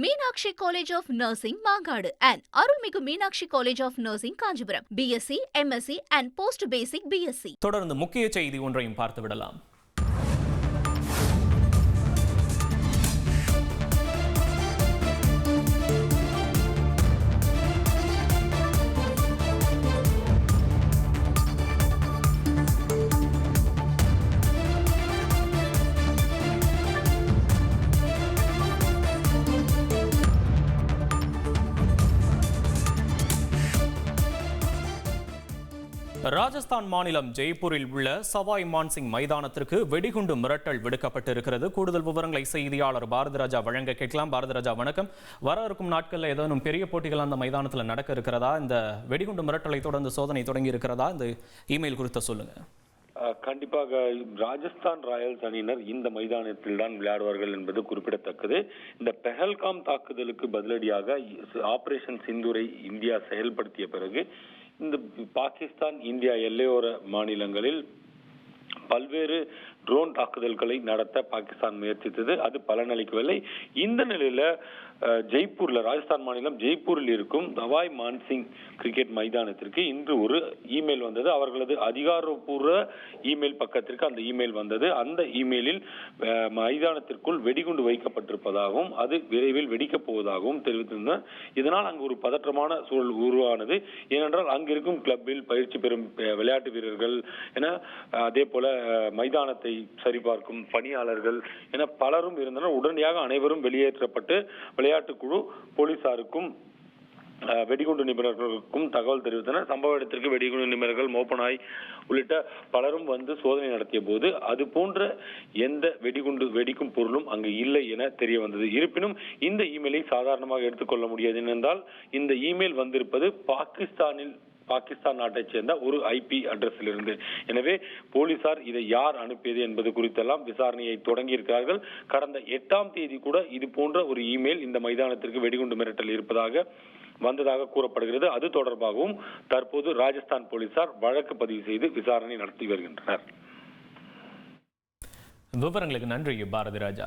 Meenakshi college of nursing Mangadu and Arulmigu Meenakshi college of nursing Kanchipuram BSc MSc and post basic BSc தொடர்ந்து முக்கிய செய்தி ஒன்றையும் பார்த்து விடலாம் ராஜஸ்தான் மாநிலம் ஜெய்ப்பூரில் உள்ள சவாய் மான்சிங் மைதானத்திற்கு வெடிகுண்டு மிரட்டல் விடுக்கப்பட்டிருக்கிறது கூடுதல் விவரங்களை செய்தியாளர் பாரதிராஜா வழங்க கேட்கலாம் பாரதிராஜா வணக்கம் வர இருக்கும் நாட்களில் ஏதேனும் பெரிய போட்டிகள் அந்த மைதானத்தில் நடக்க இருக்கிறதா இந்த வெடிகுண்டு மிரட்டலை தொடர்ந்து சோதனை தொடங்கி இருக்கிறதா இந்த இமெயில் குறித்த சொல்லுங்க கண்டிப்பாக ராஜஸ்தான் ராயல்ஸ் அணியினர் இந்த மைதானத்தில் தான் விளையாடுவார்கள் என்பது குறிப்பிடத்தக்கது இந்த பெஹல்காம் தாக்குதலுக்கு பதிலடியாக ஆபரேஷன் சிந்துரை இந்தியா செயல்படுத்திய பிறகு இந்த பாகிஸ்தான் இந்தியா எல்லையோர மாநிலங்களில் பல்வேறு ட்ரோன் தாக்குதல்களை நடத்த பாகிஸ்தான் முயற்சித்தது அது பலனளிக்கவில்லை இந்த நிலையில ஜெய்ப்பூர்ல ராஜஸ்தான் மாநிலம் ஜெய்ப்பூரில் இருக்கும் தவாய் மான்சிங் கிரிக்கெட் மைதானத்திற்கு இன்று ஒரு இமெயில் வந்தது அவர்களது அதிகாரப்பூர்வ இமெயில் பக்கத்திற்கு அந்த இமெயில் வந்தது அந்த இமெயிலில் மைதானத்திற்குள் வெடிகுண்டு வைக்கப்பட்டிருப்பதாகவும் அது விரைவில் வெடிக்கப் போவதாகவும் தெரிவித்திருந்தார் இதனால் அங்கு ஒரு பதற்றமான சூழல் உருவானது ஏனென்றால் அங்கிருக்கும் கிளப்பில் பயிற்சி பெறும் விளையாட்டு வீரர்கள் என அதே போல மைதானத்தை அதை சரிபார்க்கும் பணியாளர்கள் என பலரும் இருந்தனர் உடனடியாக அனைவரும் வெளியேற்றப்பட்டு விளையாட்டுக்குழு போலீசாருக்கும் வெடிகுண்டு நிபுணர்களுக்கும் தகவல் தெரிவித்தனர் சம்பவ இடத்திற்கு வெடிகுண்டு நிபுணர்கள் மோப்பனாய் உள்ளிட்ட பலரும் வந்து சோதனை நடத்திய போது அது போன்ற எந்த வெடிகுண்டு வெடிக்கும் பொருளும் அங்கு இல்லை என தெரிய வந்தது இருப்பினும் இந்த இமெயிலை சாதாரணமாக எடுத்துக்கொள்ள முடியாது என்றால் இந்த இமெயில் வந்திருப்பது பாகிஸ்தானில் பாகிஸ்தான் நாட்டை சேர்ந்த ஒரு ஐபி அட்ரஸில் இருந்து எனவே போலீசார் இதை யார் அனுப்பியது என்பது குறித்தெல்லாம் விசாரணையை தொடங்கியிருக்கிறார்கள் கடந்த எட்டாம் தேதி கூட இது போன்ற ஒரு இமெயில் இந்த மைதானத்திற்கு வெடிகுண்டு மிரட்டல் இருப்பதாக வந்ததாக கூறப்படுகிறது அது தொடர்பாகவும் தற்போது ராஜஸ்தான் போலீசார் வழக்கு பதிவு செய்து விசாரணை நடத்தி வருகின்றனர் விவரங்களுக்கு நன்றி பாரதி ராஜா